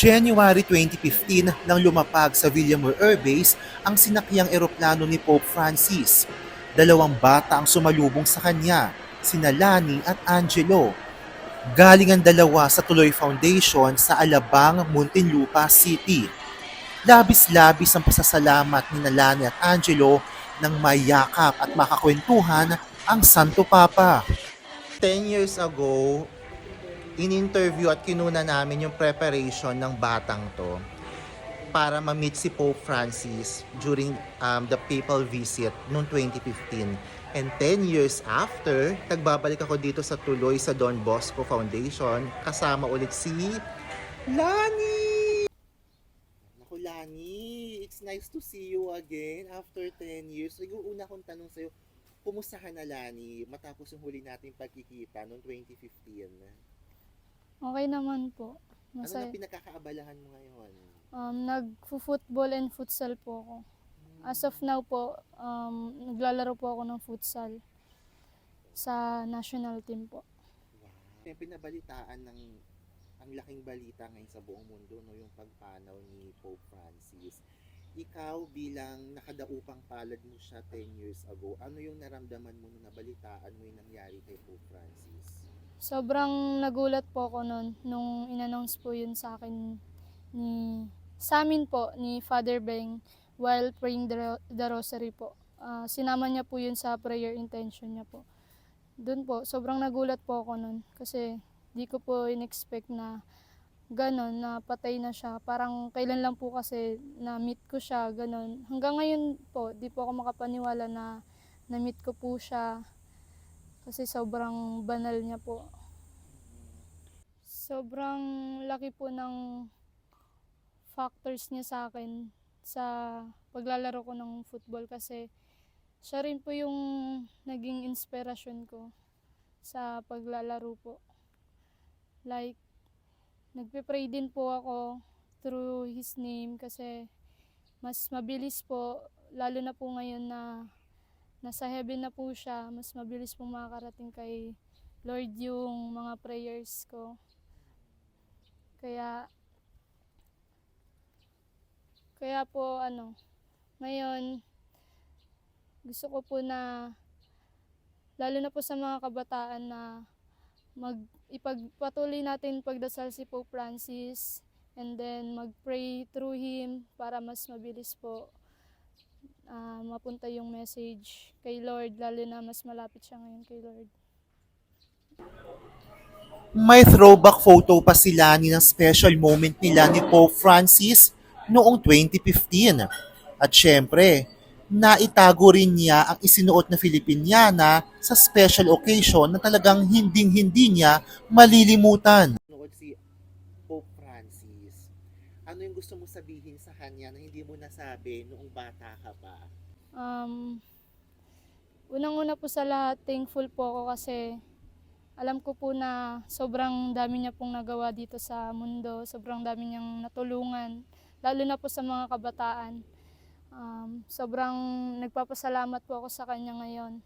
January 2015 nang lumapag sa Villamor Air Base ang sinakyang eroplano ni Pope Francis. Dalawang bata ang sumalubong sa kanya, sina Lani at Angelo. Galing ang dalawa sa Tuloy Foundation sa Alabang, Muntinlupa City. Labis-labis ang pasasalamat ni Lani at Angelo nang mayakap at makakwentuhan ang Santo Papa. 10 years ago, in-interview at kinuna namin yung preparation ng batang to para ma-meet si Pope Francis during um, the papal visit noong 2015. And 10 years after, nagbabalik ako dito sa tuloy sa Don Bosco Foundation kasama ulit si Lani! Naku Lani, it's nice to see you again after 10 years. Siguro una kong tanong sa'yo, kumusta ka na Lani matapos yung huli nating pagkikita noong 2015? Okay naman po. Ano Masaya. na pinakakaabalahan mo ngayon? Um, nag-football and futsal po ako. As of now po, um, naglalaro po ako ng futsal sa national team po. Wow. Yung pinabalitaan ng ang laking balita ngayon sa buong mundo no yung pagpanaw ni Pope Francis. Ikaw bilang nakadaupang palad mo siya 10 years ago, ano yung naramdaman mo nung nabalitaan mo yung nangyari kay Pope Francis? Sobrang nagulat po ako noon nung in-announce po yun sa akin ni sa amin po ni Father Beng while praying the, the rosary po. Ah, sinama niya po yun sa prayer intention niya po. Doon po, sobrang nagulat po ako noon kasi di ko po in-expect na ganon, na patay na siya. Parang kailan lang po kasi na-meet ko siya, ganon. Hanggang ngayon po, di po ako makapaniwala na na-meet ko po siya kasi sobrang banal niya po. Sobrang laki po ng factors niya sa akin sa paglalaro ko ng football kasi siya rin po yung naging inspirasyon ko sa paglalaro po. Like, nagpe-pray din po ako through his name kasi mas mabilis po, lalo na po ngayon na nasa heaven na po siya, mas mabilis pong makakarating kay Lord yung mga prayers ko. Kaya, kaya po ano, ngayon, gusto ko po na, lalo na po sa mga kabataan na mag, ipagpatuloy natin pagdasal si Pope Francis and then mag-pray through him para mas mabilis po ah, mapunta yung message kay Lord, lalo na mas malapit siya ngayon kay Lord. May throwback photo pa sila ni ng special moment nila ni Pope Francis noong 2015. At syempre, naitago rin niya ang isinuot na Filipiniana sa special occasion na talagang hinding-hindi niya malilimutan. Si Pope Francis, ano yung gusto mo sabihin sa kanya na hindi mo nasabi noong bata ka pa? Um, unang-una po sa lahat, thankful po ako kasi alam ko po na sobrang dami niya pong nagawa dito sa mundo, sobrang dami niyang natulungan, lalo na po sa mga kabataan. Um, sobrang nagpapasalamat po ako sa kanya ngayon